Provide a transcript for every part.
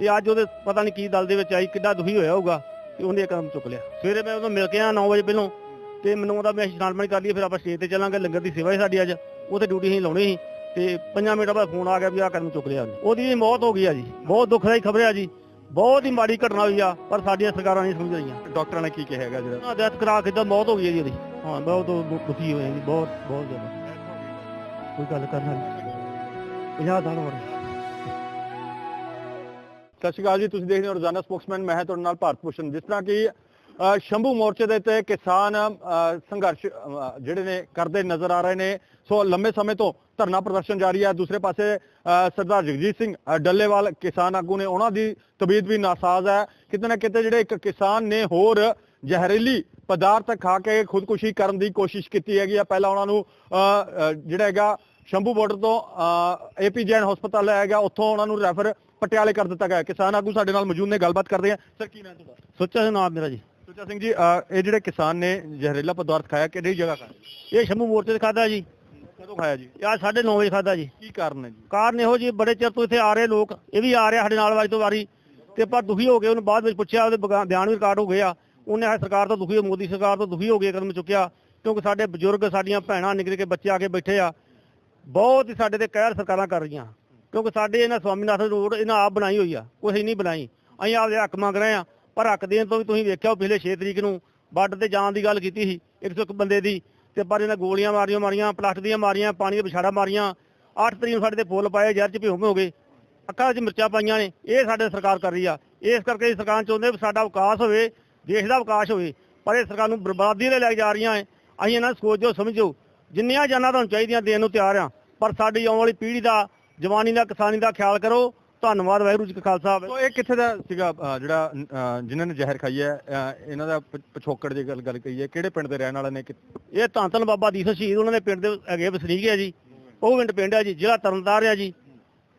ਇਹ ਅੱਜ ਉਹਦੇ ਪਤਾ ਨਹੀਂ ਕੀ ਦਲ ਦੇ ਵਿੱਚ ਆਈ ਕਿੱਡਾ ਦੁਖੀ ਹੋਇਆ ਹੋਊਗਾ ਤੇ ਉਹਨੇ ਕਦਮ ਚੁੱਕ ਲਿਆ। ਸਵੇਰੇ ਮੈਂ ਉਹਨੂੰ ਮਿਲ ਕੇ ਆ 9 ਵਜੇ ਪਹਿਲਾਂ ਤੇ ਮੈਨੂੰ ਉਹਦਾ ਮੈਂ ਇਸ਼ਨਾਨ ਪਾਣੀ ਕਰ ਲਈ ਫਿਰ ਆਪਾਂ ਸਟੇਜ ਤੇ ਚੱਲਾਂਗੇ ਲੰਗਰ ਦੀ ਸੇਵਾ ਹੀ ਸਾਡੀ ਅੱਜ। ਤੇ ਡਿਊਟੀ ਹੀ ਲਾਉਣੀ ਸੀ ਤੇ 5 ਮਿੰਟ ਬਾਅਦ ਫੋਨ ਆ ਗਿਆ ਵੀ ਆਹ ਕਦਮ ਚੁੱਕ ਲਿਆ ਉਹਨੇ। ਉਹਦੀ ਵੀ ਮੌਤ ਹੋ ਗਈ ਆ ਜੀ। ਬਹੁਤ ਦੁਖਦਾਈ ਖਬਰ ਆ ਜੀ। ਬਹੁਤ ਹੀ ਮਾੜੀ ਘਟਨਾ ਹੋਈ ਆ ਪਰ ਸਾਡੀਆਂ ਸਰਕਾਰਾਂ ਨਹੀਂ ਸਮਝ ਰਹੀਆਂ ਡਾਕਟਰਾਂ ਨੇ ਕੀ ਕਿਹਾ ਹੈਗਾ ਜਿਹੜਾ? ਡੈਥ ਕਰਾ ਕੇ ਤਾਂ ਮੌਤ ਹੋ ਗਈ ਹੈ ਜੀ ਉਹਦੀ। ਹਾਂ ਬਹੁਤ ਦੁਖੀ ਹੋਏ ਜੀ। ਬਹੁਤ ਬਹੁਤ ਜ਼ਿਆਦਾ। ਕੋਈ ਗੱਲ ਕਰਨਾ ਨਹੀਂ 50 ਸਾਲ ਹੋ ਗਏ ਸਤਿ ਸ਼੍ਰੀ ਅਕਾਲ ਜੀ, ਤੁਸੀਂ ਦੇਖ ਰਹੇ ਹੋ ਰੋਜ਼ਾਨਾ ਸਪੋਕਸਮੈਨ, ਮੈਂ ਹਾਂ ਤੁਹਾਡੇ ਨਾਲ ਭਾਰਤ ਭੂਸ਼ਣ। ਜਿਸ ਤਰ੍ਹਾਂ ਕਿ ਸ਼ੰਭੂ ਮੋਰਚੇ ਦੇ ਤੇ ਕਿਸਾਨ ਸੰਘਰਸ਼ ਜਿਹੜੇ ਨੇ ਕਰਦੇ ਨਜ਼ਰ ਆ ਰਹੇ ਨੇ। ਸੋ ਲੰਮੇ ਸਮੇਂ ਤੋਂ ਧਰਨਾ ਪ੍ਰਦਰਸ਼ਨ ਜਾਰੀ ਹੈ ਦੂਸਰੇ ਪਾਸੇ ਸਰਦਾਰ ਜਗਜੀਤ ਸਿੰਘ ਡੱਲੇਵਾਲ ਕਿਸਾਨ ਆਗੂ ਨੇ ਉਹਨਾਂ ਦੀ ਤਬੀਅਤ ਵੀ ਨਾਸਾਜ਼ ਹੈ ਕਿਤੇ ਨਾ ਕਿਤੇ ਜਿਹੜੇ ਇੱਕ ਕਿਸਾਨ ਨੇ ਹੋਰ ਜ਼ਹਿਰੀਲੀ ਪਦਾਰਥ ਖਾ ਕੇ ਖੁਦਕੁਸ਼ੀ ਕਰਨ ਦੀ ਕੋਸ਼ਿਸ਼ ਕੀਤੀ ਹੈਗੀ ਆ। ਪਹਿਲਾਂ ਉਹਨਾਂ ਨੂੰ ਜਿਹੜਾ ਹੈਗਾ ਸ਼ੰਭੂ ਬਾਰਡਰ ਤੋਂ ਏਪੀ ਜੈਨ ਹਸਪਤਾਲ ਲਾਇਆ ਗਿਆ। ਉੱਥੋਂ ਉਹਨਾਂ ਨੂੰ ਰੈਫਰ ਪਟਿਆਲੇ ਕਰ ਦਿੱਤਾ ਗਿਆ ਕਿਸਾਨ ਆਗੂ ਸਾਡੇ ਨਾਲ ਮੌਜੂਦ ਨੇ ਗੱਲਬਾਤ ਕਰਦੇ ਆ ਸਰ ਕੀ ਨਾਮ ਤੁਹਾਡਾ? ਸੋਚਿਆ ਸੀ ਨਾਮ ਮੇਰਾ ਜੀ। ਸੁੱਚਾ ਸਿੰਘ ਜੀ ਇਹ ਜਿਹੜੇ ਕਿਸਾਨ ਨੇ ਜ਼ਹਿਰੀਲਾ ਪਦਾਰਥ ਖਾਇਆ ਕਿਹੜੀ ਜਗ੍ਹਾ ਖਾਇਆ? ਇਹ ਸ਼ੰਭੂ ਮੋਰਚੇ ਤੇ ਖਾਦਾ ਜੀ। ਕਦੋਂ ਖਾਇਆ ਜੀ? ਇਹ ਅੱਜ 9:30 ਵਜੇ ਖਾਦਾ ਜੀ। ਕੀ ਕਾਰਨ ਹੈ ਜੀ? ਕਾਰਨ ਇਹੋ ਜੀ ਬੜੇ ਚਿਰ ਤੋਂ ਇੱਥੇ ਆ ਰਹੇ ਲੋਕ ਇਹ ਵੀ ਆ ਰਿਹਾ ਸਾਡੇ ਨਾਲ ਵਾਰੀ ਤੋਂ ਵਾਰੀ। ਤੇ ਪਰ ਦੁਖੀ ਹੋ ਗਏ ਉਹਨੂੰ ਬਾਅਦ ਵਿੱਚ ਪੁੱਛਿਆ ਉਹਦੇ ਬਗਾ- ਬਿਆਨ ਵੀ ਰਿਕਾਰਡ ਹੋ ਗਏ ਆ। ਉਹਨੇ ਆ ਸਰਕਾਰ ਤੋਂ ਦੁਖੀ ਹੋ ਮੋਦੀ ਸਰਕਾਰ ਤੋਂ ਦੁਖੀ ਹੋ ਕੇ ਕਦਮ ਚੁੱਕਿਆ। ਕਿਉਂਕਿ ਸਾਡੇ ਬਜ਼ੁਰਗ ਸਾਡੀਆਂ ਭੈਣਾਂ ਨਿਕਲ ਕੇ ਬੱਚੇ ਆ ਕੇ ਬੈਠੇ ਆ। ਬਹੁਤ ਹੀ ਸਾਡੇ ਤੇ ਕਹਿਰ ਸਰਕਾਰਾਂ ਕਰ ਰਹੀਆਂ। ਕਿਉਂਕਿ ਸਾਡੇ ਇਹਨਾਂ ਸਵਾਮੀਨਾਥਨ ਰੋਡ ਇਹਨਾਂ ਆਪ ਬਣਾਈ ਹੋਈ ਆ ਕੋਈ ਨਹੀਂ ਬਣਾਈ। ਅਸੀਂ ਆਪਦੇ ਹੱਕ ਮੰਗ ਰਹੇ ਆ ਪਰ ਹੱਕ ਦੇਣ ਤੋਂ ਵੀ ਤੁਸੀਂ ਵੇਖਿਆ ਉਹ ਪਿਛਲੇ 6 ਤਰੀਕ ਨੂੰ ਬਾਰਡਰ ਤੇ ਜਾਣ ਦੀ ਗੱਲ ਕੀਤੀ ਸੀ 101 ਬੰਦੇ ਦੀ, ਤੇ ਪਰ ਇਹਨਾਂ ਗੋਲੀਆਂ ਮਾਰੀਆਂ ਮਾਰੀਆਂ, ਪਲਾਸਟਿਕ ਦੀਆਂ ਮਾਰੀਆਂ, ਪਾਣੀ ਦੇ ਵਿਛਾੜਾ ਮਾਰੀਆਂ 8 ਤਰੀਕ ਨੂੰ ਸਾਡੇ ਤੇ ਫੁੱਲ ਪਾਏ, ਜ਼ਹਿਰ ਚ ਭਿਉਂ ਹੋ ਗਏ, ਅੱਖਾਂ ਵਿੱਚ ਮਿਰਚਾਂ ਪਾਈਆਂ ਨੇ, ਇਹ ਸਾਡੇ ਸਰਕਾਰ ਕਰ ਰਹੀ ਆ। ਇਸ ਕਰਕੇ ਇਹ ਸਰਕਾਰ ਚਾਹੁੰਦੇ ਵੀ ਸਾਡਾ ਵਿਕਾਸ ਹੋਵੇ, ਦੇਸ਼ ਦਾ ਵਿਕਾਸ ਹੋਵੇ, ਪਰ ਇਹ ਸਰਕਾਰ ਨੂੰ ਬਰਬਾਦੀ ਦੇ ਲੈ ਕੇ ਜਾ ਰਹੀਆਂ ਐ ਅਸੀਂ ਇਹਨਾਂ ਨੂੰ ਸੋਚੋ, ਸਮਝੋ, ਜਿੰਨੀਆਂ ਜਾਨਾਂ ਤੁਹਾਨੂੰ ਚਾਹੀਦੀਆਂ ਦੇਣ ਨੂੰ ਤਿਆਰ ਆ, ਪਰ ਸਾਡੀ ਆਉਣ ਵਾਲੀ ਪੀੜ੍ਹੀ ਦਾ ਜਵਾਨੀ ਦਾ ਕਿਸਾਨੀ ਦਾ ਖਿਆਲ ਕਰੋ। ਧੰਨਵਾਦ ਵਾਹਿਗੁਰੂ ਜੀ ਕਾ ਖਾਲਸਾ। ਸੋ ਇਹ ਕਿੱਥੇ ਦਾ ਸੀਗਾ ਜਿਹੜਾ ਜਿਨ੍ਹਾਂ ਨੇ ਜ਼ਹਿਰ ਖਾਈ ਹੈ? ਇਹਨਾਂ ਦਾ ਪ- ਪਿਛੋਕੜ ਦੀ ਗੱਲ ਗੱਲ ਕਹੀ ਹੈ। ਕਿਹੜੇ ਪਿੰਡ ਦੇ ਰਹਿਣ ਵਾਲੇ ਨੇ? ਕਿ- ਇਹ ਧੰਨ ਧੰਨ ਬਾਬਾ ਦੀਪ ਸਿੰਘ ਸ਼ਹੀਦ ਉਹਨਾਂ ਦੇ ਪਿੰਡ ਦੇ ਹੈਗੇ ਵਸਨੀਕ ਆ ਜੀ। ਉਹ ਪਿੰਡ ਪਿੰਡ ਆ ਜੀ ਜ਼ਿਲ੍ਹਾ ਤਰਨਤਾਰਨ ਆ ਜੀ।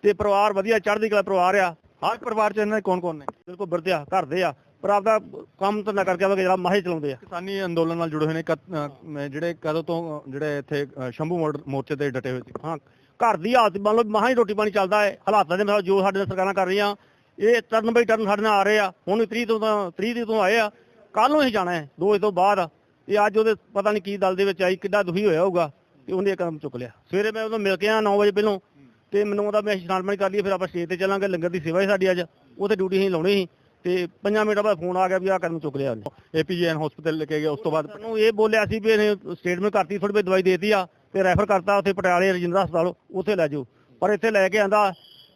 ਤੇ ਪਰਿਵਾਰ ਵਧੀਆ ਚੜ੍ਹਦੀ ਕਲਾ ਪਰਿਵਾਰ ਆ। ਹਰ ਪਰਿਵਾਰ ਚ ਇਹਨਾਂ ਦੇ ਕੌਣ ਕੌਣ ਨੇ? ਬਿਲਕੁਲ ਵਰਤਿਆ ਘਰ ਦੇ ਆ। ਪਰ ਆਪਦਾ ਕੰਮ ਧੰਦਾ ਕਰਕੇ ਆਵਾਂਗੇ ਜਿਹੜਾ ਮਾਹੇ ਚਲਾਉਂਦੇ ਆ। ਕਿਸਾਨੀ ਅੰਦੋਲਨ ਨਾਲ ਜੁੜੇ ਹੋਏ ਨੇ ਕਦ- ਮ- ਜਿਹੜੇ ਕਦੋਂ ਤੋਂ ਜਿਹੜੇ ਇੱਥੇ ਸ਼ੰਭੂ ਮੋੜ- ਮੋਰਚੇ ਤੇ ਡਟੇ ਹੋਏ ਸੀ? ਹਾਂ। ਘਰ ਦੀ ਹਾਲਤ ਮੰਨ ਲਓ ਮਹਾਂ ਹੀ ਰੋਟੀ ਪਾਣੀ ਚੱਲਦਾ ਹੈ ਹਾਲਾਤਾਂ ਦੇ ਨਾਲ ਜੋ ਸਾਡੇ ਨਾਲ ਸਰਕਾਰਾਂ ਕਰ ਰਹੀਆਂ ਇਹ ਟਰਨ ਬਾਈ ਟਰਨ ਸਾਡੇ ਨਾਲ ਆ ਰਹੇ ਆ ਹੁਣ 30 ਤੋਂ ਤਾਂ 30 ਤੋਂ ਆਏ ਆ ਕੱਲ ਨੂੰ ਅਸੀਂ ਜਾਣਾ ਹੈ ਦੋ ਤੋਂ ਬਾਅਦ ਇਹ ਅੱਜ ਉਹਦੇ ਪਤਾ ਨਹੀਂ ਕੀ ਦਲ ਦੇ ਵਿੱਚ ਆਈ ਕਿੱਡਾ ਦੁਖੀ ਹੋਇਆ ਹੋਊਗਾ ਤੇ ਉਹਨੇ ਕਦਮ ਚੁੱਕ ਲਿਆ। ਸਵੇਰੇ ਮੈਂ ਉਹਨੂੰ ਮਿਲ ਕੇ ਆ 9 ਵਜੇ ਪਹਿਲਾਂ ਤੇ ਮੈਨੂੰ ਉਹਦਾ ਮੈਂ ਇਸ਼ਨਾਨ ਪਾਣੀ ਕਰ ਲਈ ਫਿਰ ਆਪਾਂ ਸਟੇਜ ਤੇ ਚੱਲਾਂਗੇ ਲੰਗਰ ਦੀ ਸੇਵਾ ਹੀ ਸਾਡੀ ਅੱਜ ਤੇ ਡਿਊਟੀ ਹੀ ਲਾਉਣੀ ਸੀ ਤੇ 5 ਮਿੰਟ ਬਾਅਦ ਫੋਨ ਆ ਗਿਆ ਵੀ ਆਹ ਕਦਮ ਚੁੱਕ ਲਿਆ ਉਹਨੇ। ਏਪੀਜੀਐਨ ਹਸਪੀਟਲ ਲੈ ਕੇ ਗਏ ਉਸ ਤੋਂ ਬਾਅਦ ਸਾਨੂੰ ਇਹ ਬੋਲਿਆ ਸੀ ਵੀ ਇਹਨੇ ਸਟੇਟਮੈਂਟ ਕਰਤੀ ਥੋੜੀ ਬਹੁ ਦਵਾਈ ਦੇਤੀ ਆ ਤੇ ਰੈਫਰ ਕਰਤਾ ਉੱਥੇ ਪਟਿਆਲੇ ਰਜਿੰਦਰਾ ਹਸਪਤਾਲ ਉੱਥੇ ਲੈ ਜਾਓ। ਪਰ ਇੱਥੇ ਲੈ ਕੇ ਆਂਦਾ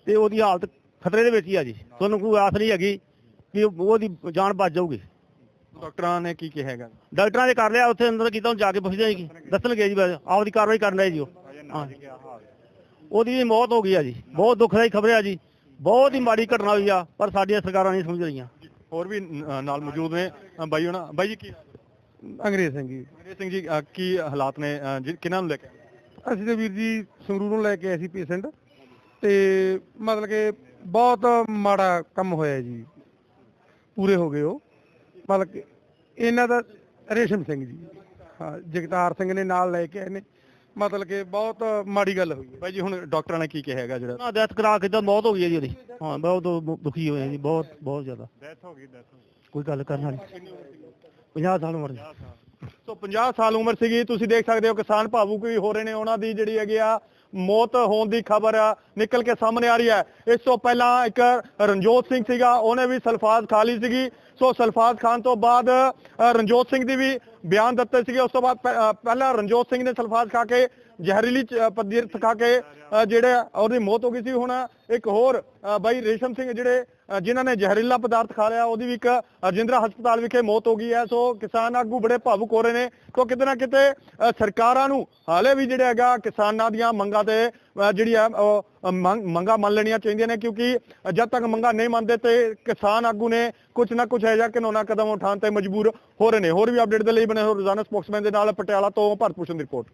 ਤੇ ਉਹਦੀ ਹਾਲਤ ਖਤਰੇ ਦੇ ਵਿੱਚ ਹੀ ਆ ਜੀ। ਤੁਹਾਨੂੰ ਕੋਈ ਆਸ ਨਹੀਂ ਹੈਗੀ ਕਿ ਉਹ- ਉਹਦੀ ਜਾਨ ਬਚ ਜਾਊਗੀ। ਡਾਕਟਰਾਂ ਨੇ ਕੀ ਕਿਹਾ ਹੈਗਾ? ਡਾਕਟਰਾਂ ਨੇ ਕਰ ਲਿਆ ਉੱਥੇ ਅੰਦਰ ਕੀਤਾ ਹੁਣ ਜਾ ਕੇ ਪੁੱਛਦੇ ਜੀ ਦੱਸਣਗੇ ਜੀ ਆਪਦੀ ਕਾਰਵਾਈ ਕਰਨ ਰਹੇ ਜੀ ਉਹ। ਉਹਦੀ ਵੀ ਮੌਤ ਹੋ ਗਈ ਆ ਜੀ। ਬਹੁਤ ਦੁਖਦਾਈ ਖਬਰ ਆ ਜੀ। ਬਹੁਤ ਹੀ ਮਾੜੀ ਘਟਨਾ ਹੋਈ ਆ ਪਰ ਸਾਡੀਆਂ ਸਰਕਾਰਾਂ ਨਹੀਂ ਸਮਝ ਰਹੀਆਂ। ਹੋਰ ਵੀ ਨਾਲ ਮੌਜੂਦ ਨੇ। ਬਾਈ ਹੋਣਾ ਬਾਈ ਜੀ ਕੀ ਅੰਗਰੇਜ਼ ਸਿੰਘ ਜੀ। ਅੰਗਰੇਜ਼ ਸਿੰਘ ਜੀ ਕੀ ਹਾਲਾਤ ਨੇ? ਜੀ- ਕਿਹਨਾਂ ਨੂੰ ਲੈ ਕੇ ਆਏ? ਅਸੀਂ ਤੇ ਵੀਰ ਜੀ ਸੰਗਰੂਰੋਂ ਲੈ ਕੇ ਆਏ ਸੀ ਪੇਸ਼ੈਂਟ ਤੇ ਮਤਲਬ ਕਿ ਬਹੁਤ ਮਾੜਾ ਕੰਮ ਹੋਇਆ ਜੀ। ਪੂਰੇ ਹੋ ਗਏ ਉਹ। ਮਤਲਬ ਕਿ ਇਹਨਾਂ ਦਾ ਰੇਸ਼ਮ ਸਿੰਘ ਜੀ। ਹਾਂ ਜਗਤਾਰ ਸਿੰਘ ਨੇ ਨਾਲ ਲੈ ਕੇ ਆਏ ਨੇ। ਮਤਲਬ ਕਿ ਬਹੁਤ ਮਾੜੀ ਗੱਲ ਹੋਈ ਹੈ। ਬਾਈ ਜੀ ਹੁਣ ਡਾਕਟਰਾਂ ਨੇ ਕੀ ਕਿਹਾ ਹੈਗਾ ਜਿਹੜਾ? ਨਾ ਡੈਥ ਕਰਾ ਕੇ ਤਾਂ ਮੌਤ ਹੋ ਗਈ ਹੈ ਜੀ ਉਹਦੀ। ਹਾਂ ਬਹੁਤ ਦੁਖੀ ਹੋਏ ਆ ਜੀ ਬਹੁਤ ਬਹੁਤ ਜ਼ਿਆਦਾ। ਡੈਥ ਹੋ ਗਈ ਡੈਥ ਕੋਈ ਗੱਲ ਕਰਨ ਵਾਲੀ। 50 ਸਾਲ ਉਮਰ ਦੀ। ਸੋ 50 ਸਾਲ ਉਮਰ ਸੀਗੀ, ਤੁਸੀਂ ਦੇਖ ਸਕਦੇ ਹੋ ਕਿਸਾਨ ਭਾਵੁਕ ਵੀ ਹੋ ਰਹੇ ਨੇ। ਉਹਨਾਂ ਦੀ ਜਿਹੜੀ ਹੈਗੀ ਆ ਮੌਤ ਹੋਣ ਦੀ ਖਬਰ ਨਿਕਲ ਕੇ ਸਾਹਮਣੇ ਆ ਰਹੀ ਹੈ। ਇਸ ਤੋਂ ਪਹਿਲਾਂ ਇੱਕ ਰਣਜੋਤ ਸਿੰਘ ਸੀਗਾ, ਉਹਨੇ ਵੀ ਸਲਫਾਜ਼ ਖਾ ਲਈ ਸੀਗੀ। ਸੋ ਸਲਫਾਜ਼ ਖਾਣ ਤੋਂ ਬਾਅਦ ਰਣਜੋਤ ਸਿੰਘ ਦੀ ਵੀ ਬਿਆਨ ਦਿੱਤੇ ਸੀਗੇ। ਉਸ ਤੋਂ ਬਾਅਦ ਪ- ਪਹਿਲਾਂ ਰਣਜੋਤ ਸਿੰਘ ਨੇ ਸਲਫਾਜ਼ ਖਾ ਕੇ ਜ਼ਹਿਰੀਲੀ ਚ- ਪਦਾਰਥ ਖਾ ਕੇ ਜਿਹੜੇ ਉਹਦੀ ਮੌਤ ਹੋ ਗਈ ਸੀ। ਹੁਣ ਇੱਕ ਹੋਰ ਬਾਈ ਰੇਸ਼ਮ ਸਿੰਘ ਜਿਹੜੇ ਜਿਨ੍ਹਾਂ ਨੇ ਜ਼ਹਿਰੀਲਾ ਪਦਾਰਥ ਖਾ ਲਿਆ, ਉਹਦੀ ਵੀ ਇੱਕ ਰਜਿੰਦਰਾ ਹਸਪਤਾਲ ਵਿਖੇ ਮੌਤ ਹੋ ਗਈ ਹੈ। ਸੋ ਕਿਸਾਨ ਆਗੂ ਬੜੇ ਭਾਵੁਕ ਹੋ ਰਹੇ ਨੇ। ਸੋ ਕਿਤੇ ਨਾ ਕਿਤੇ ਸਰਕਾਰਾਂ ਨੂੰ ਹਾਲੇ ਵੀ ਜਿਹੜਾ ਹੈਗਾ ਕਿਸਾਨਾਂ ਦੀਆਂ ਮੰਗਾਂ ਤੇ ਜਿਹੜੀ ਆ ਉਹ, ਮੰਗ- ਮੰਗਾਂ ਮੰਨ ਲੈਣੀਆਂ ਚਾਹੀਦੀਆਂ ਨੇ ਕਿਉਂਕਿ ਜਦ ਤੱਕ ਮੰਗਾਂ ਨਹੀਂ ਮੰਨਦੇ ਤੇ ਕਿਸਾਨ ਆਗੂ ਨੇ ਕੁਝ ਨਾ ਕੁਝ ਹੈ ਜਾਂ ਕਾਨੂੰਨਾ ਕਦਮ ਉਠਾਉਣ ਤੇ ਮਜਬੂਰ ਹੋ ਰਹੇ ਨੇ। ਹੋਰ ਵੀ ਅਪਡੇਟ ਦੇ ਲਈ ਬਣੇ ਹੋ ਰੋਜ਼ਾਨਾ ਸਪੋਕਸਮੈਨ ਦੇ ਨਾਲ ਪਟਿਆਲਾ ਤੋਂ ਭਾਰਤ ਭੂਸ਼ਣ ਦੀ ਰਿਪੋਰਟ।